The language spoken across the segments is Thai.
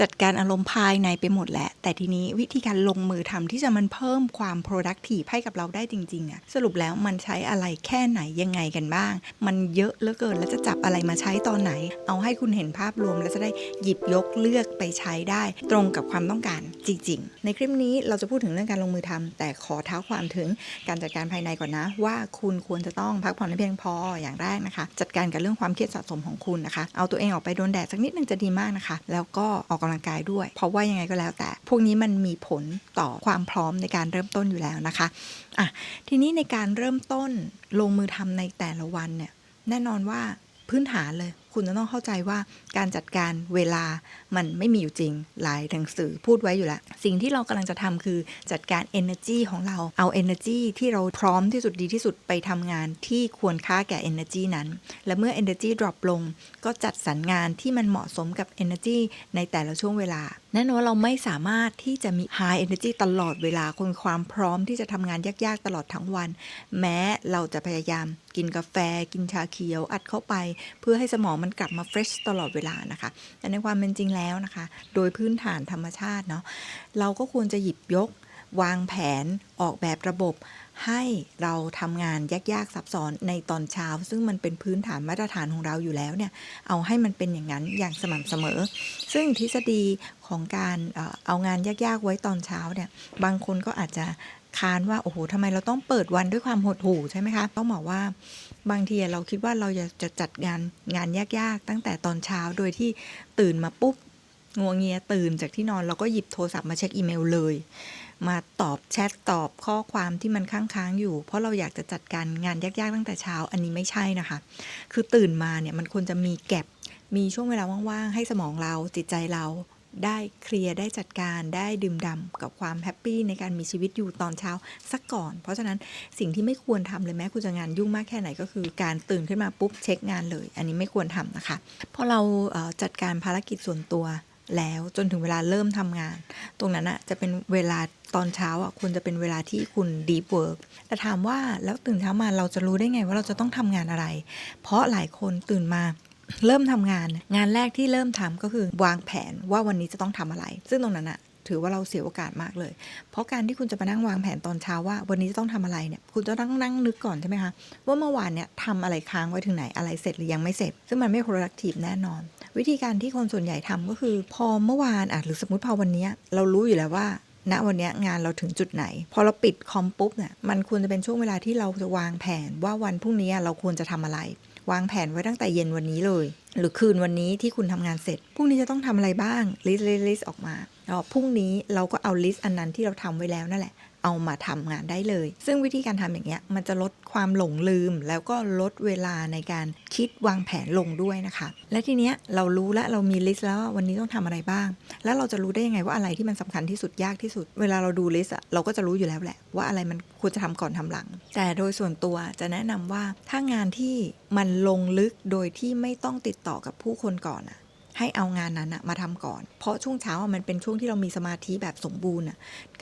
จัดการอารมณ์ภายในไปหมดแหละ แต่ทีนี้วิธีการลงมือทำที่จะมันเพิ่มความ productive ให้กับเราได้จริงๆอะสรุปแล้วมันใช้อะไรแค่ไหนยังไงกันบ้าง มันเยอะเหลือเกินแล้วจะจับอะไรมาใช้ตอนไหน เอาให้คุณเห็นภาพรวมแล้วจะได้หยิบยกเลือกไปใช้ได้ ตรงกับความต้องการจริง ๆ ในคลิปนี้เราจะพูดถึงเรื่องการลงมือทำแต่ขอเท้าความถึงการจัดการภายในก่อนนะ ว่าคุณควรจะต้องพักผ่อนให้เพียงพออย่างแรกนะคะ จัดการกับเรื่องความเครียดสะสมของคุณนะคะ เอาตัวเองออกไปโดนแดดสักนิดนึงจะดีมากนะคะ แล้วก็ออกกำลังกายด้วย เพราะว่ายังไงก็แล้วแต่ พวกนี้มันมีผลต่อความพร้อมในการเริ่มต้นอยู่แล้วนะคะอะทีนี้ในการเริ่มต้นลงมือทำในแต่ละวันเนี่ยแน่นอนว่าพื้นฐานเลย คุณจะต้องเข้าใจว่าการจัดการเวลามันไม่มีอยู่จริง หลายหนังสือพูดไว้อยู่แล้ว สิ่งที่เรากำลังจะทำคือจัดการ energy ของเราเอา energy ที่เราพร้อมที่สุดดีที่สุดไปทำงานที่ควรค่าแก่ energy นั้น และเมื่อ energy drop ลง ก็จัดสรรงานที่มันเหมาะสมกับ energy ในแต่ละช่วงเวลาแน่นอนว่าเราไม่สามารถที่จะมี high energy ตลอดเวลาคนความพร้อมที่จะทำงานยากๆ ตลอดทั้งวัน แม้เราจะพยายามกินกาแฟ กินชาเขียว อัดเข้าไป เพื่อให้สมองมันกลับมา fresh ตลอดเวลานะคะ แต่ในความเป็นจริงแล้วนะคะ โดยพื้นฐานธรรมชาติเนาะเราก็ควรจะหยิบยก วางแผนออกแบบระบบ ให้เราทำงานยากๆซับซ้อนในตอนเช้า ซึ่งมันเป็นพื้นฐานมาตรฐานของเราอยู่แล้วเนี่ยเอาให้มันเป็นอย่างนั้นอย่างสม่ำเสมอ ซึ่งทฤษฎีของการเอางานยากๆไว้ตอนเช้าเนี่ยบางคนก็อาจจะค้านว่าโอ้โหทำไมเราต้องเปิดวันด้วยความหดหู่ใช่ไหมคะ ต้องบอกว่าบางทีเราคิดว่าเราจะจัดงานงานยากๆ ตั้งแต่ตอนเช้าโดยที่ตื่นมาปุ๊บงวงเงียตื่นจากที่นอนเราก็หยิบโทรศัพท์มาเช็คอีเมลเลย มาตอบแชทตอบข้อความที่มันค้างๆอยู่ เพราะเราอยากจะจัดการงานยากๆตั้งแต่เช้า อันนี้ไม่ใช่นะคะ คือตื่นมาเนี่ยมันควรจะมีแก็บมีช่วงเวลาว่างๆ ให้สมองเราจิตใจเราได้เคลียร์ได้จัดการได้ดื่มด่ำกับความแฮปปี้ในการมีชีวิตอยู่ตอนเช้าสักก่อน เพราะฉะนั้นสิ่งที่ไม่ควรทำเลยแม้คุณจะงานยุ่งมากแค่ไหนก็คือ การตื่นขึ้นมาปุ๊บเช็คงานเลย อันนี้ไม่ควรทำนะคะ เพราะเราจัดการภารกิจส่วนตัว แล้วจนถึงเวลาเริ่มทำงาน ตรงนั้นอะจะเป็นเวลาตอนเช้าอะควรจะเป็นเวลาที่คุณดีเวิร์กแต่ถามว่าแล้วตื่นเช้ามาเราจะรู้ได้ไงว่าเราจะต้องทำงานอะไร เพราะหลายคนตื่นมาเริ่มทำงาน งานแรกที่เริ่มทำก็คือวางแผนว่าวันนี้จะต้องทำอะไร ซึ่งตรงนั้นอะ ถือว่าเราเสียโอกาสมากเลย เพราะการที่คุณจะมานั่งวางแผนตอนเช้าว่า วันนี้จะต้องทำอะไรเนี่ย คุณจะต้องนั่งนึกก่อนใช่ไหมคะ ว่าเมื่อวานเนี่ยทำอะไรค้างไว้ถึงไหน อะไรเสร็จหรือยังไม่เสร็จ ซึ่งมันไม่ productive แน่นอน วิธีการที่คนส่วนใหญ่ทำก็คือ พอเมื่อวานอะหรือสมมติพอวันนี้เรารู้อยู่แล้วว่าณวันนี้งานเราถึงจุดไหน พอเราปิดคอมปุ๊บเนี่ยมันควรจะเป็นช่วงเวลาที่เราจะวางแผนว่าวันพรุ่งนี้เราควรจะทำอะไร วางแผนไว้ตั้งแต่เย็นวันนี้เลย หรือคืนวันนี้ที่คุณทำงานเสร็จพรุ่งนี้จะต้องทำอะไรบ้างลิสต์ลิสต์ออกมา แล้วพรุ่งนี้เราก็เอาลิสต์อันนั้นที่เราทำไว้แล้วนั่นแหละ เอามาทำงานได้เลย ซึ่งวิธีการทำอย่างเงี้ยมันจะลดความหลงลืม แล้วก็ลดเวลาในการคิดวางแผนลงด้วยนะคะ และทีเนี้ยเรารู้แล้วเรามีลิสต์แล้วว่าวันนี้ต้องทำอะไรบ้าง แล้วเราจะรู้ได้ยังไงว่าอะไรที่มันสำคัญที่สุดยากที่สุด เวลาเราดูลิสต์อะเราก็จะรู้อยู่แล้วแหละ ว่าอะไรมันควรจะทำก่อนทำหลัง แต่โดยส่วนตัวจะแนะนำว่าถ้างานที่มันลงลึกโดยที่ไม่ต้องติดต่อกับผู้คนก่อนอะ ให้เอางานนั้นมาทำก่อน เพราะช่วงเช้ามันเป็นช่วงที่เรามีสมาธิแบบสมบูรณ์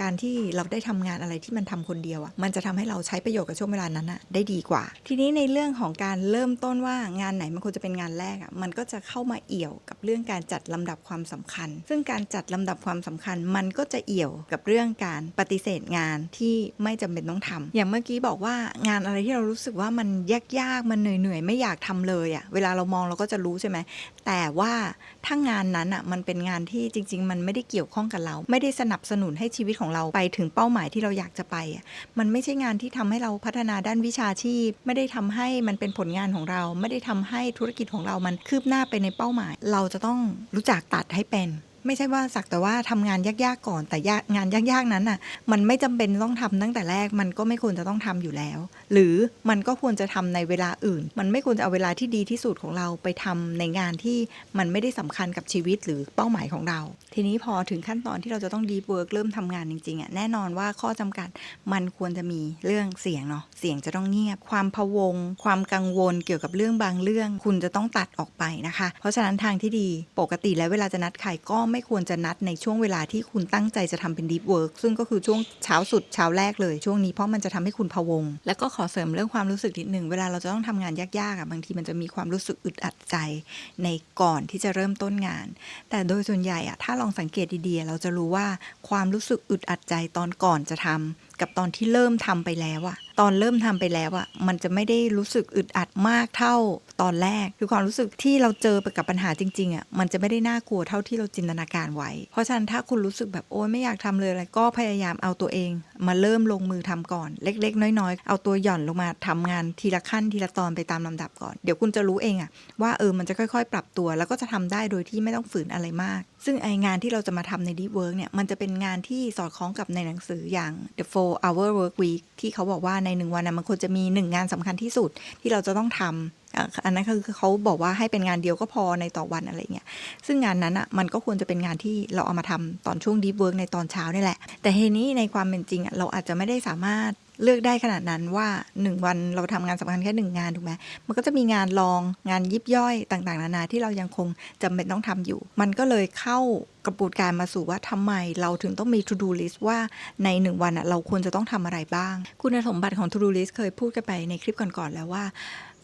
การที่เราได้ทำงานอะไรที่มันทำคนเดียวมันจะทำให้เราใช้ประโยชน์กับช่วงเวลานั้นได้ดีกว่า ทีนี้ในเรื่องของการเริ่มต้นว่างานไหนมันควรจะเป็นงานแรกมันก็จะเข้ามาเอี่ยวกับเรื่องการจัดลำดับความสำคัญ ซึ่งการจัดลำดับความสำคัญ มันก็จะเอี่ยวกับเรื่องการปฏิเสธงานที่ไม่จำเป็นต้องทำอย่างเมื่อกี้บอกว่างานอะไรที่เรารู้สึกว่ามันยากๆมันเหนื่อยๆไม่อยากทำเลยอะเวลาเรามองเราก็จะรู้ใช่ไหมแต่ว่าถ้างานนั้นอะมันเป็นงานที่จริง ๆ มันไม่ได้เกี่ยวข้องกับเรา ไม่ได้สนับสนุนให้ชีวิตของเราไปถึงเป้าหมายที่เราอยากจะไปอะมันไม่ใช่งานที่ทำให้เราพัฒนาด้านวิชาชีพ ไม่ได้ทำให้มันเป็นผลงานของเรา ไม่ได้ทำให้ธุรกิจของเรามันคืบหน้าไปในเป้าหมาย เราจะต้องรู้จักตัดให้เป็น ไม่ใช่ว่าสักแต่ว่าทำงานยากๆก่อนแต่ยากงานยากๆนั้นน่ะ มันไม่จำเป็นต้องทำตั้งแต่แรกมันก็ไม่ควรจะต้องทำอยู่แล้ว หรือมันก็ควรจะทำในเวลาอื่น มันไม่ควรจะเอาเวลาที่ดีที่สุดของเราไปทำในงานที่มันไม่ได้สำคัญกับชีวิตหรือเป้าหมายของเรา ทีนี้พอถึงขั้นตอนที่เราจะต้องดีเวิร์กเริ่มทำงานจริงๆอะแน่นอนว่าข้อจำกัดมันควรจะมีเรื่องเสียงเนาะเสียงจะต้องเงียบ ความพะวง ความกังวลเกี่ยวกับเรื่องบางเรื่อง คุณจะต้องตัดออกไปนะคะ เพราะฉะนั้นทางที่ดีปกติแล้วเวลาจะนัดใครก็ไม่ไม่ควรจะนัดในช่วงเวลาที่คุณตั้งใจจะทำเป็นดีฟเวิร์กซึ่งก็คือช่วงเช้าสุดเช้าแรกเลยช่วงนี้เพราะมันจะทำให้คุณพะวง แล้วก็ขอเสริมเรื่องความรู้สึกนิดหนึ่งเวลาเราจะต้องทำงานยากๆอะบางทีมันจะมีความรู้สึกอึดอัดใจในก่อนที่จะเริ่มต้นงาน แต่โดยส่วนใหญ่อะถ้าลองสังเกตดีๆเราจะรู้ว่าความรู้สึกอึดอัดใจตอนก่อนจะทำกับตอนที่เริ่มทำไปแล้วอะตอนเริ่มทำไปแล้วอะมันจะไม่ได้รู้สึกอึดอัดมากเท่าตอนแรก คือความรู้สึกที่เราเจอไปกับปัญหาจริงๆอะมันจะไม่ได้น่ากลัวเท่าที่เราจินตนาการไว้ เพราะฉะนั้นถ้าคุณรู้สึกแบบโอ๊ยไม่อยากทำเลยอะไรก็พยายามเอาตัวเอง มาเริ่มลงมือทำก่อน เล็ก ๆ น้อยๆ เอาตัวหย่อนลงมาทำงานทีละขั้นทีละตอนไปตามลำดับก่อน เดี๋ยวคุณจะรู้เองอะว่าเออมันจะค่อย ๆ ปรับตัว แล้วก็จะทำได้โดยที่ไม่ต้องฝืนอะไรมากซึ่งไองานที่เราจะมาทำใน Deep Work เนี่ย มันจะเป็นงานที่สอดคล้องกับในหนังสืออย่าง The 4 Hour Work Week ที่เขาบอกว่าในหนึ่งวันนะมันควรจะมีหนึ่งงานสำคัญที่สุดที่เราจะต้องทำอันนั้นคือเขาบอกว่าให้เป็นงานเดียวก็พอในต่อวันอะไรเงี้ย ซึ่งงานนั้นอะมันก็ควรจะเป็นงานที่เราเอามาทำตอนช่วง Deep Work ในตอนเช้านี่แหละ แต่ทีนี้ในความเป็นจริงอะเราอาจจะไม่ได้สามารถ เลือกได้ขนาดนั้นว่า 1 วันเราทำงานสำคัญแค่หนึ่งงานถูกไหมมันก็จะมีงานรองงานยิบย่อยต่างๆ นานาที่เรายังคงจำเป็นต้องทำอยู่ มันก็เลยเข้ากระบวนการมาสู่ว่าทำไมเราถึงต้องมี to do list ว่าในหนึ่งวันเราควรจะต้องทำอะไรบ้าง คุณสมบัติของ to do list เคยพูดกันไปในคลิปก่อนๆแล้วว่า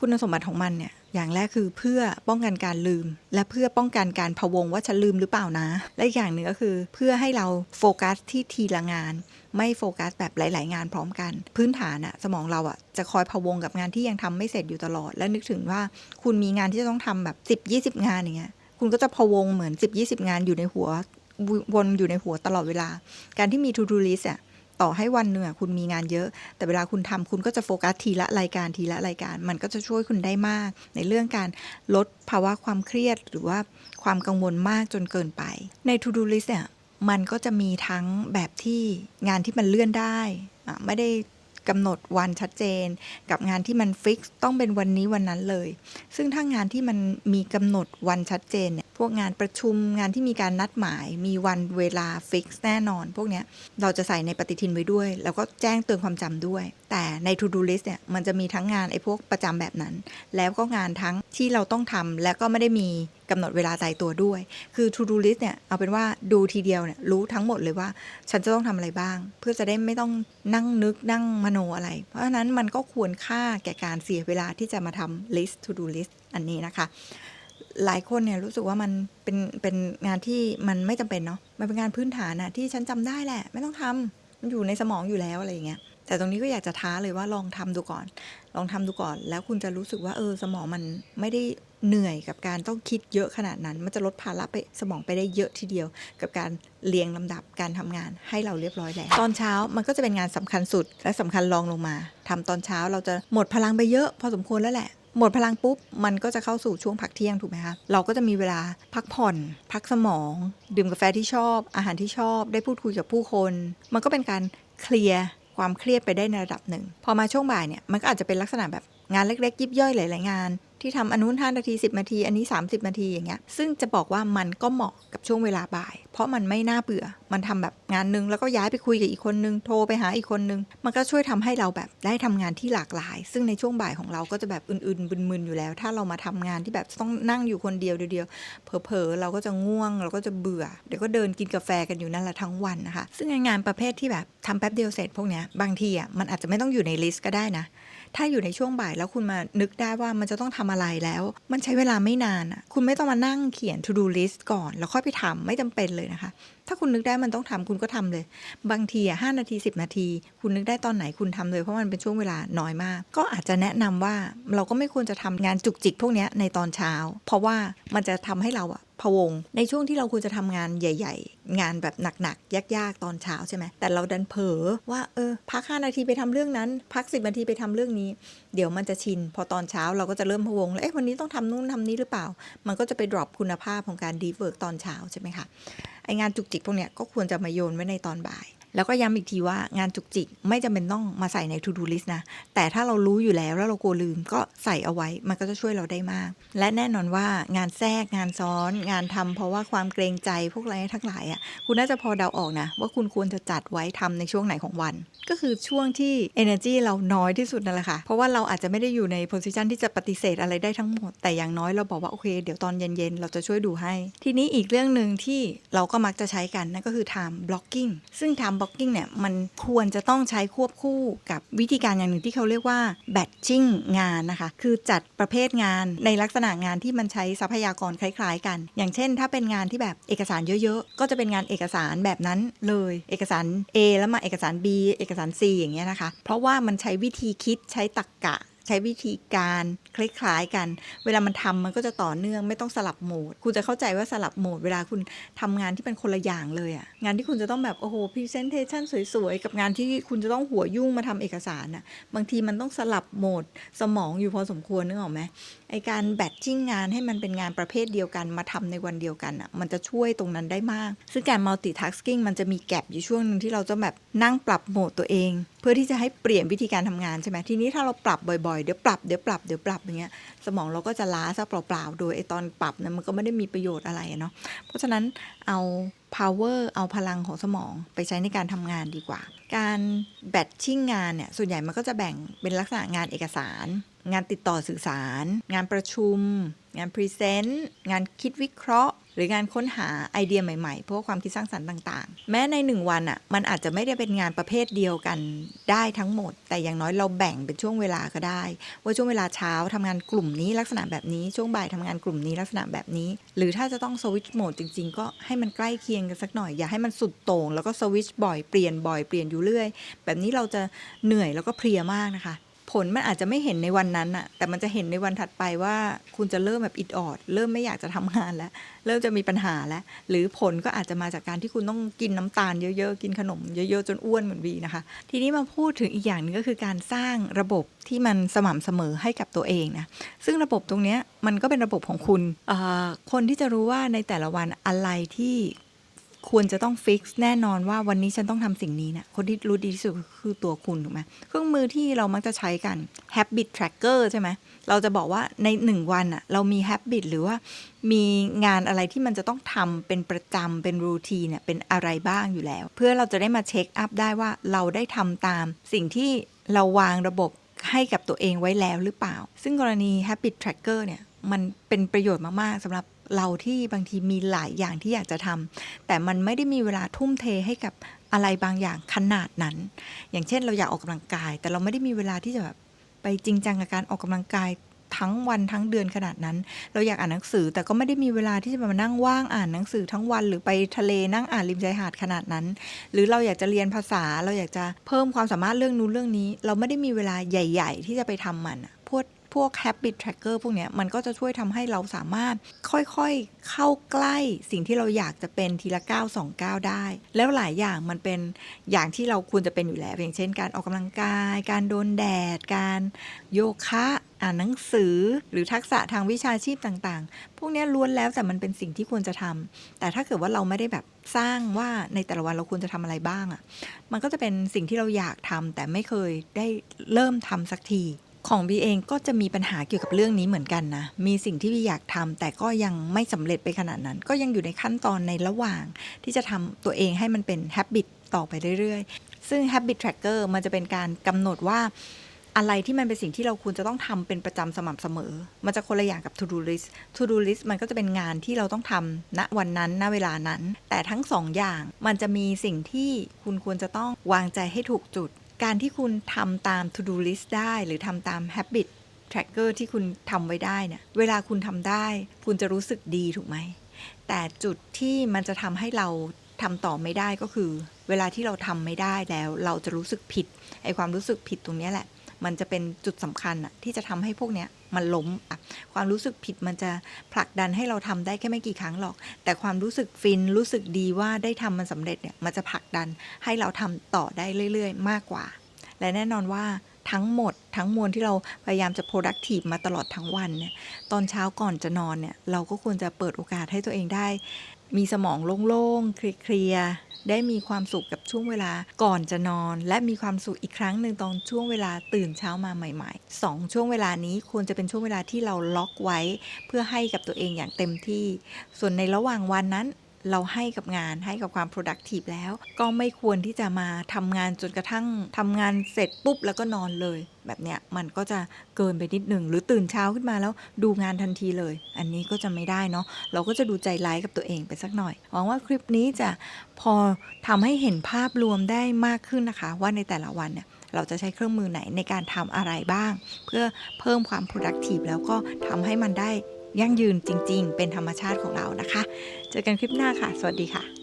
คุณสมบัติของมันเนี่ยอย่างแรกคือเพื่อป้องกันการลืม และเพื่อป้องกันการพะวงว่าฉันลืมหรือเปล่านะ และอีกอย่างหนึ่งก็คือเพื่อให้เราโฟกัสที่ทีละงาน ไม่โฟกัสแบบหลาย ๆ งานพร้อมกัน พื้นฐานอะสมองเราอะจะคอยพะวงกับงานที่ยังทำไม่เสร็จอยู่ตลอด และนึกถึงว่าคุณมีงานที่จะต้องทำแบบ 10 20 งานอย่างเงี้ยคุณก็จะพะวงเหมือน 10 20 งานอยู่ในหัววนอยู่ในหัวตลอดเวลา การที่มี to do list อะต่อให้วันหนึ่งอะคุณมีงานเยอะ แต่เวลาคุณทำคุณก็จะโฟกัสทีละรายการทีละรายการ มันก็จะช่วยคุณได้มาก ในเรื่องการลดภาวะความเครียดหรือว่าความกังวลมากจนเกินไป ใน to do list เนี่ย มันก็จะมีทั้งแบบที่งานที่มันเลื่อนได้ไม่ได้กำหนดวันชัดเจน กับงานที่มันฟิกซ์ต้องเป็นวันนี้วันนั้นเลย ซึ่งถ้างานที่มันมีกำหนดวันชัดเจนเนี่ย วกงานประชุมงานที่มีการนัดหมาย มีวันเวลาฟิกซ์แน่นอน พวกเนี้ยเราจะใส่ในปฏิทินไว้ด้วย แล้วก็แจ้งเตือนความจำด้วย แต่ใน to do list เนี่ยมันจะมีทั้งงานไอ้พวกประจำแบบนั้น แล้วก็งานทั้งที่เราต้องทำและก็ไม่ได้มีกำหนดเวลาตายตัวด้วย คือ to do list เนี่ยเอาเป็นว่าดูทีเดียวเนี่ยรู้ทั้งหมดเลยว่า ฉันจะต้องทำอะไรบ้าง เพื่อจะได้ไม่ต้องนั่งนึกนั่งมโนอะไร เพราะฉะนั้นมันก็ควรค่าแก่การเสียเวลาที่จะมาทำ list to do list อันนี้นะคะ หลายคนเนี่ยรู้สึกว่ามันเป็นเป็นงานที่มันไม่จำเป็นเนาะมันเป็นงานพื้นฐานอะที่ฉันจำได้แหละ ไม่ต้องทำมันอยู่ในสมองอยู่แล้วอะไรอย่างเงี้ยแต่ตรงนี้ก็อยากจะท้าเลยว่าลองทำดูก่อน ลองทำดูก่อน แล้วคุณจะรู้สึกว่าเออสมองมันไม่ได้เหนื่อยกับการต้องคิดเยอะขนาดนั้น มันจะลดภาระไปสมองไปได้เยอะทีเดียว กับการเรียงลำดับการทำงานให้เราเรียบร้อยแล้ว ตอนเช้ามันก็จะเป็นงานสำคัญสุดและสำคัญรองลงมาทำตอนเช้าเราจะหมดพลังไปเยอะพอสมควรแล้วแหละ หมดพลังปุ๊บ มันก็จะเข้าสู่ช่วงพักเที่ยงถูกไหมคะ เราก็จะมีเวลาพักผ่อน พักสมอง ดื่มกาแฟที่ชอบ อาหารที่ชอบ ได้พูดคุยกับผู้คน มันก็เป็นการเคลียร์ความเครียดไปได้ในระดับหนึ่ง พอมาช่วงบ่ายเนี่ย มันก็อาจจะเป็นลักษณะแบบงานเล็กๆ ยิบย่อยหลายๆงาน ที่ทำอันนู้น5นาที 10 นาที อันนี้ 30 นาทีอย่างเงี้ยซึ่งจะบอกว่ามันก็เหมาะกับช่วงเวลาบ่าย เพราะมันไม่น่าเบื่อ มันทำแบบงานหนึง แล้วก็ย้ายไปคุยกับอีกคนนึงโทรไปหาอีกคนนึง มันก็ช่วยทำให้เราแบบได้ทำงานที่หลากหลาย ซึ่งในช่วงบ่ายของเราก็จะแบบอื่นๆบึนๆอยู่แล้ว ถ้าเรามาทำงานที่แบบต้องนั่งอยู่คนเดียวเดียวเผลอๆเราก็จะง่วงเราก็จะเบื่อเดี๋ยวก็เดินกินกาแฟกันอยู่นั่นแหละทั้งวันนะคะซึ่งงานประเภทที่แบบทำแป๊บเดียวเสร็จพวกเนี้ยบางทีอะมันอาจจะไม่ต้องอยู่ในลิสต์ก็ได้นะ ถ้าอยู่ในช่วงบ่ายแล้วคุณมานึกได้ว่ามันจะต้องทำอะไรแล้ว มันใช้เวลาไม่นานอะ คุณไม่ต้องมานั่งเขียน to do list ก่อน แล้วค่อยไปทำไม่จำเป็นเลยนะคะ ถ้าคุณนึกได้มันต้องทำคุณก็ทำเลย บางทีอะห้านาที 10 นาที คุณนึกได้ตอนไหนคุณทำเลยเพราะมันเป็นช่วงเวลาน้อยมาก ก็อาจจะแนะนำว่าเราก็ไม่ควรจะทำงานจุกจิกพวกนี้ในตอนเช้า เพราะว่ามันจะทำให้เราอะพะวงในช่วงที่เราควรจะทำงานใหญ่ๆ งานแบบหนักๆ ยากๆ ตอนเช้าใช่ไหม แต่เราดันเผลอว่าเออพัก 5 นาทีไปทำเรื่องนั้น พัก 10 นาทีไปทำเรื่องนี้ เดี๋ยวมันจะชิน พอตอนเช้าเราก็จะเริ่มพะวงแล้วเอ๊ะวันนี้ต้องทำนู่นทำนี้หรือเปล่า มันก็จะไป drop คุณภาพของการดีเวิร์กตอนเช้าใช่ไหมคะไองานจุกจิกพวกเนี้ยก็ควรจะมาโยนไว้ในตอนบ่าย แล้วก็ย้ำอีกทีว่างานจุกจิกไม่จำเป็นต้องมาใส่ใน to do list นะ แต่ถ้าเรารู้อยู่แล้วแล้วเรากลัวลืมก็ใส่เอาไว้ มันก็จะช่วยเราได้มาก และแน่นอนว่างานแทรกงานซ้อน งานทำเพราะว่าความเกรงใจพวกอะไรทั้งหลายอะคุณน่าจะพอเดาออกนะ ว่าคุณควรจะจัดไว้ทำในช่วงไหนของวัน ก็คือช่วงที่ energy เราน้อยที่สุดนั่นแหละค่ะเพราะว่าเราอาจจะไม่ได้อยู่ใน position ที่จะปฏิเสธอะไรได้ทั้งหมดแต่อย่างน้อยเราบอกว่าโอเคเดี๋ยวตอนเย็นๆเราจะช่วยดูให้ ทีนี้อีกเรื่องหนึ่งที่เราก็มักจะใช้กันนั่นก็คือ time blocking ซึ่ง time บล็อกกิ้งเนี่ยมันควรจะต้องใช้ควบคู่กับวิธีการอย่างหนึ่งที่เขาเรียกว่าแบทชิ่งงานนะคะ คือจัดประเภทงานในลักษณะงานที่มันใช้ทรัพยากรคล้ายๆ กัน อย่างเช่น ถ้าเป็นงานที่แบบเอกสารเยอะๆ ก็จะเป็นงานเอกสารแบบนั้นเลย เอกสาร A แล้วมาเอกสาร B เอกสาร C อย่างเงี้ยนะคะ เพราะว่ามันใช้วิธีคิดใช้ตรรกกะ ช้วิธีการคล้ายๆกัน เวลามันทำมันก็จะต่อเนื่องไม่ต้องสลับโหมด คุณจะเข้าใจว่าสลับโหมด เวลาคุณทำงานที่เป็นคนละอย่างเลยอะงานที่คุณจะต้องแบบโอ้โหพรีเซนเทชันสวยๆ กับงานที่คุณจะต้องหัวยุ่งมาทำเอกสารอะบางทีมันต้องสลับโหมดสมองอยู่พอสมควรนึกออกไหมไอการแบทชิ่งงานให้มันเป็นงานประเภทเดียวกันมาทำในวันเดียวกันอะมันจะช่วยตรงนั้นได้มาก ซึ่งการ multitasking มันจะมีแกลบอยู่ช่วงหนึ่งที่เราจะแบบนั่งปรับโหมดตัวเอง เพื่อที่จะให้เปลี่ยนวิธีการทำงานใช่ไหมทีนี้ถ้าเราปรับบ่อยๆ เดี๋ยวปรับเดี๋ยวปรับเดี๋ยวปรับอย่างเงี้ยสมองเราก็จะล้าซะเปล่าๆ โดยไอตอนปรับเนี่ยมันก็ไม่ได้มีประโยชน์อะไรเนาะเพราะฉะนั้นเอา power เอาพลังของสมองไปใช้ในการทำงานดีกว่า การแบทชิ่งงานเนี่ยส่วนใหญ่มันก็จะแบ่งเป็นลักษณะงานเอกสาร งานติดต่อสื่อสาร งานประชุม งานพรีเซนต์ งานคิดวิเคราะห์ หรืองานค้นหาไอเดียใหม่ๆ เพราะว่าความคิดสร้างสรรค์ต่างๆ แม้ในหนึ่งวันอะ่ะมันอาจจะไม่ได้เป็นงานประเภทเดียวกันได้ทั้งหมด แต่อย่างน้อยเราแบ่งเป็นช่วงเวลาก็ได้ ว่าช่วงเวลาเช้าทำงานกลุ่มนี้ลักษณะแบบนี้ช่วงบ่ายทำงานกลุ่มนี้ลักษณะแบบนี้ หรือถ้าจะต้องสวิตช์โหมดจริง ๆ ก็ให้มันใกล้เคียงกันสักหน่อยอย่าให้มันสุดโต่งแล้วก็สวิตช์บ่อยเปลี่ยนบ่อยเปลี่ยนอยู่เรื่อย แบบนี้เราจะเหนื่อยแล้วก็เพลียมากนะคะ ผลมันอาจจะไม่เห็นในวันนั้นอะแต่มันจะเห็นในวันถัดไปว่า คุณจะเริ่มแบบอิดออด เริ่มไม่อยากจะทำงานแล้ว เริ่มจะมีปัญหาแล้ว หรือผลก็อาจจะมาจากการที่คุณต้องกินน้ำตาลเยอะๆ กินขนมเยอะๆ จนอ้วนเหมือนวีนะคะ ทีนี้มาพูดถึงอีกอย่างหนึงก็คือการสร้างระบบที่มันสม่ำเสมอให้กับตัวเองนะ ซึ่งระบบตรงนี้มันก็เป็นระบบของคุณ คนที่จะรู้ว่าในแต่ละวันอะไรที่ ควรจะต้องฟิกซ์แน่นอนว่าวันนี้ฉันต้องทำสิ่งนี้นะคนที่รู้ดีที่สุดคือตัวคุณถูกไหมเครื่องมือที่เรามักจะใช้กัน habit tracker ใช่ไหมเราจะบอกว่าในหนึ่งวันอะเรามี habit หรือว่ามีงานอะไรที่มันจะต้องทำเป็นประจำเป็นรูทีเนี่ยเป็นอะไรบ้างอยู่แล้ว เพื่อเราจะได้มาเช็คอัพได้ว่าเราได้ทำตามสิ่งที่เราวางระบบให้กับตัวเองไว้แล้วหรือเปล่า ซึ่งกรณี habit tracker เนี่ยมันเป็นประโยชน์มาก ๆสำหรับ เราที่บางทีมีหลายอย่างที่อยากจะทำแต่มันไม่ได้มีเวลาทุ่มเทให้กับอะไรบางอย่างขนาดนั้น อย่างเช่นเราอยากออกกำลังกาย แต่เราไม่ได้มีเวลาที่จะแบบไปจริงจังกับการออกกำลังกายทั้งวันทั้งเดือนขนาดนั้น เราอยากอ่านหนังสือ แต่ก็ไม่ได้มีเวลาที่จะมานั่งว่างอ่านหนังสือทั้งวันหรือไปทะเลนั่งอ่านริมชายหาดขนาดนั้น หรือเราอยากจะเรียนภาษา เราอยากจะเพิ่มความสามารถเรื่องนู้นเรื่องนี้ เราไม่ได้มีเวลาใหญ่ ๆ ที่จะไปทำมันพวก พวก habit tracker พวกเนี้ยมันก็จะช่วยทำให้เราสามารถค่อยๆเข้าใกล้สิ่งที่เราอยากจะเป็นทีละก้าวสองก้าวได้ แล้วหลายอย่างมันเป็นอย่างที่เราควรจะเป็นอยู่แล้วอย่างเช่น การออกกำลังกาย การโดนแดด การโยคะอ่านหนังสือหรือทักษะทางวิชาชีพต่างๆ พวกนี้ล้วนแล้วแต่มันเป็นสิ่งที่ควรจะทำแต่ถ้าเกิดว่าเราไม่ได้แบบสร้างว่าในแต่ละวันเราควรจะทำอะไรบ้างอะ่ะ มันก็จะเป็นสิ่งที่เราอยากทำแต่ไม่เคยได้เริ่มทำสักที ของบีเองก็จะมีปัญหาเกี่ยวกับเรื่องนี้เหมือนกันนะ มีสิ่งที่บีอยากทำแต่ก็ยังไม่สำเร็จไปขนาดนั้น ก็ยังอยู่ในขั้นตอนในระหว่าง ที่จะทำตัวเองให้มันเป็น habit ต่อไปเรื่อยๆ ซึ่ง habit tracker มันจะเป็นการกำหนดว่าอะไรที่มันเป็นสิ่งที่เราควรจะต้องทำเป็นประจำสม่ำเสมอ มันจะคนละอย่างกับ to do list to do list มันก็จะเป็นงานที่เราต้องทำณวันนั้น ณ เวลานั้น แต่ทั้งสองอย่างมันจะมีสิ่งที่คุณควรจะต้องวางใจให้ถูกจุด การที่คุณทำตาม to do list ได้หรือทำตาม habit tracker ที่คุณทำไว้ได้เนี่ยเวลาคุณทำได้ คุณจะรู้สึกดีถูกไหม แต่จุดที่มันจะทำให้เราทำต่อไม่ได้ก็คือ เวลาที่เราทำไม่ได้แล้ว เราจะรู้สึกผิดไอความรู้สึกผิดตรงเนี้แหละ มันจะเป็นจุดสำคัญอะที่จะทำให้พวกเนี้ยมันล้มอะความรู้สึกผิดมันจะผลักดันให้เราทำได้แค่ไม่กี่ครั้งหรอก แต่ความรู้สึกฟินรู้สึกดีว่าได้ทำมันสำเร็จเนี่ยมันจะผลักดันให้เราทำต่อได้เรื่อย ๆ มากกว่า และแน่นอนว่าทั้งหมดทั้งมวลที่เราพยายามจะ productive มาตลอดทั้งวันเนี่ยตอนเช้าก่อนจะนอนเนี่ยเราก็ควรจะเปิดโอกาสให้ตัวเองได้ มีสมองโล่งๆเคลียร ได้มีความสุขกับช่วงเวลาก่อนจะนอน และมีความสุขอีกครั้งหนึ่งตอนช่วงเวลาตื่นเช้ามาใหม่ๆสองช่วงเวลานี้ควรจะเป็นช่วงเวลาที่เราล็อกไว้ เพื่อให้กับตัวเองอย่างเต็มที่ ส่วนในระหว่างวันนั้น เราให้กับงานให้กับความ productive แล้ว ก็ไม่ควรที่จะมาทำงานจนกระทั่งทำงานเสร็จปุ๊บแล้วก็นอนเลย แบบเนี้ยมันก็จะเกินไปนิดหนึ่งหรือตื่นเช้าขึ้นมาแล้วดูงานทันทีเลย อันนี้ก็จะไม่ได้เนาะเราก็จะดูใจร้ายกับตัวเองไปสักหน่อยหวังว่าคลิปนี้จะพอทำให้เห็นภาพรวมได้มากขึ้นนะคะ ว่าในแต่ละวันเนี่ยเราจะใช้เครื่องมือไหนในการทำอะไรบ้าง เพื่อเพิ่มความ productive แล้วก็ทำให้มันได้ ยั่งยืนจริง ๆ เป็นธรรมชาติของเรานะคะ เจอกันคลิปหน้าค่ะ สวัสดีค่ะ